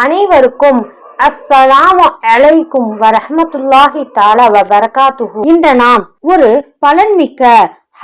அனைவருக்கும் அஸ்ஸலாமு அலைக்கும் வரஹ்மத்துல்லாஹி தாலா வரகாத்து இன்று நாம் ஒரு பலன்மிக்க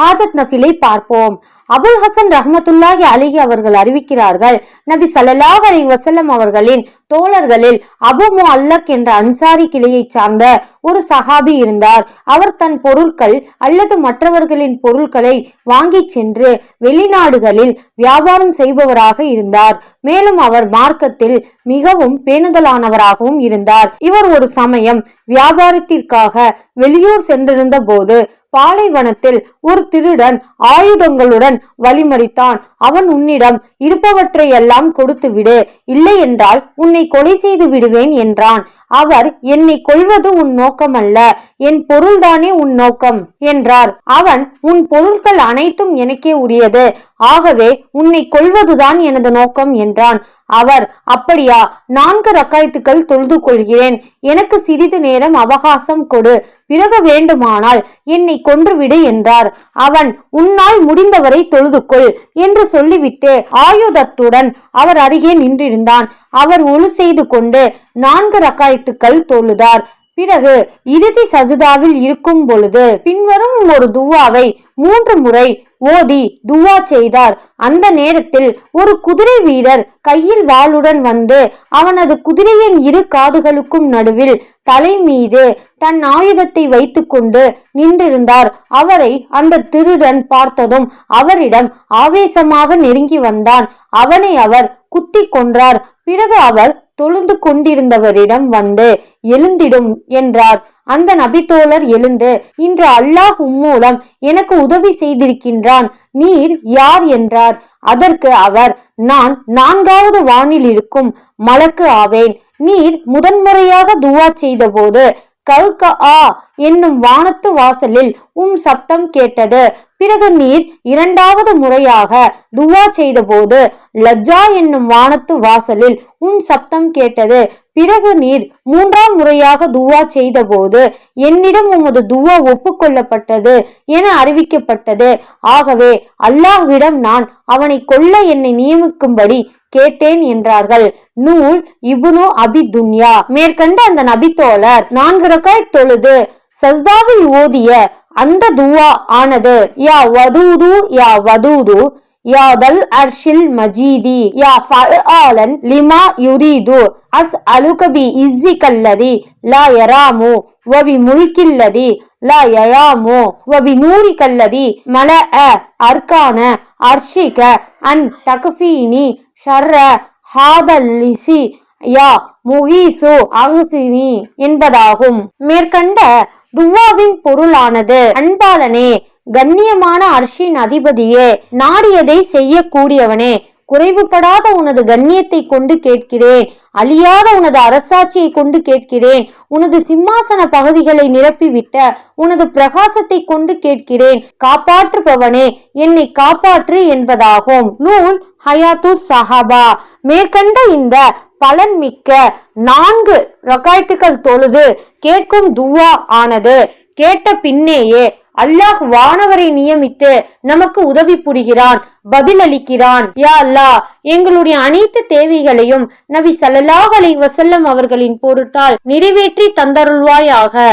ஹாஜத் நஃபிலை பார்ப்போம். அபுல் ஹசன் ரஹமத்துல்லாஹி அலிஹி அவர்கள் அறிவிக்கிறார்கள் நபி சல்லாஹ் அலி வஸல்லம் அவர்களின் தோழர்களில் அபு முஅல்லக் என்ற அன்சாரி கிளையை சார்ந்த ஒரு சஹாபி இருந்தார். அவர் தன் பொருட்கள் அல்லது மற்றவர்களின் பொருட்களை வாங்கி சென்று வெளிநாடுகளில் வியாபாரம் செய்பவராக இருந்தார். மேலும் அவர் மார்க்கத்தில் மிகவும் பேணுதலானவராகவும் இருந்தார். இவர் ஒரு சமயம் வியாபாரத்திற்காக வெளியூர் சென்றிருந்த போது பாலைவனத்தில் ஒரு திருடன் ஆயுதங்களுடன் வழிமறித்தான். அவன் உன்னிடம் இருப்பவற்றை எல்லாம் கொடுத்து விடு இல்லை என்றால் உன்னை கொலை செய்து விடுவேன் என்றான். அவர் என்னை கொள்வது உன் நோக்கமல்ல என் பொருள்தானே உன் நோக்கம் என்றார். அவன் உன் பொருட்கள் அனைத்தும் எனக்கே உரியது ஆகவே உன்னை கொல்வதுதான் எனது நோக்கம் என்றான். அவர் அப்படியா நான்கு ரக்காயத்துக்கள் தொழுது கொள்கிறேன் எனக்கு சிறிது நேரம் அவகாசம் கொடு பிறகு வேண்டுமானால் என்னை கொன்றுவிடு என்றார். அவன் உன்னால் முடிந்தவரை தொழுது கொள் என்று சொல்லிவிட்டு ஆயுதத்துடன் அவர் அருகே நின்றிருந்தான். அவர் ஒழு செய்து கொண்டு நான்கு வாழ்த்துக்கள் தொழுதார். பிறகு இறுதி சஜிதாவில் இருக்கும் பொழுது பின்வரும் ஒரு துவாவை மூன்று முறை ஓதி துவா செய்தார். அந்த நேரத்தில் ஒரு குதிரை வீரர் கையில் வாளுடன் வந்து அவனது குதிரையின் இரு காதுகளுக்கும் நடுவில் தலை மீது தன் ஆயுதத்தை வைத்துக்கொண்டு நின்றிருந்தார். அவரை அந்த திருடன் பார்த்ததும் அவரிடம் ஆவேசமாக நெருங்கி வந்தான். அவனை அவர் குத்தி கொன்றார். பிறகு அவர் தொழுந்து கொண்டிருந்தவரிடம் வந்து எழுந்திடும் என்றார். அந்த நபித்தோழர் எழுந்து இன்று அல்லாஹ் உம்மூலம் எனக்கு உதவி செய்திருக்கின்றான் நீர் யார்? என்றார். அதற்கு அவர் நான் நான்காவது வானில் இருக்கும் மலக்கு ஆவேன் நீர் முதன்முறையாக துவா செய்தபோது கல்க ஆ என்னும் வானத்து வாசலில் உம் சப்தம் கேட்டது பிறகு நீர் இரண்டாவது முறையாக துவா செய்தபோது லஜ்ஜா என்னும் வானத்து வாசலில் உன் சப்தம் கேட்டது. பிறகு நீர் மூன்றாம் முறையாக துவா செய்தபோது என்னிடம் உமது துவா ஒப்புக்கொள்ளப்பட்டது என அறிவிக்கப்பட்டது. ஆகவே அல்லாஹ்விடம் நான் அவனை கொல்ல என்னை நியமிக்கும்படி கேட்டேன் என்றார்கள். நூல் இபுனு அபி துன்யா மேற்கண்ட அந்த நபித்தோழர் நான்கு ரக்காய் தொழுது சஸ்தாவில் ஓதிய அந்த துவா ஆனது யா வதூது யா வதூது யாதல் அர்ஷில் மஜீதி யா ஃபஆலன் லிமா யுரீது அஸ் அலுகபி இஸ்ஸிகல்லதி லா யராமு வபி முல்கில்லதி லா யராமு வபி நூரிகல்லதி மல அ அர்கான அர்ஷிக அன் தக்ஃபீனி ஷர்ர ஹாதல்லிசி யா முகீசு அகுசினி என்பதாகும். மேற்கண்ட துவாவின் பொருளானது அன்பாளனே கண்ணியமான அர்ஷின் அதிபதியே நாடியதை செய்யக்கூடியவனே குறைவுபடாத உனது கண்ணியத்தை கொண்டு கேட்கிறேன் அழியாத உனது அரசாட்சியை கொண்டு கேட்கிறேன் உனது சிம்மாசன பகுதிகளை நிரப்பிவிட்ட உனது பிரகாசத்தை கொண்டு கேட்கிறேன் காப்பாற்றுபவனே என்னை காப்பாற்று என்பதாகும். நூல் ஹயாத்து சஹாபா. மேற்கண்ட இந்த பலன் மிக்க நான்கு ரகாயத்துக்கள் தொழுது கேட்கும் துவா ஆனது. கேட்ட பின்னேயே அல்லாஹ் வானவரை நியமித்து நமக்கு உதவி புரிகிறான் பதிலளிக்கிறான். யா அல்லா எங்களுடைய அனைத்து தேவைகளையும் நபி சல்லாஹ் அலை வசல்லம் அவர்களின் பொருட்டால் நிறைவேற்றி தந்தருள்வாயாக.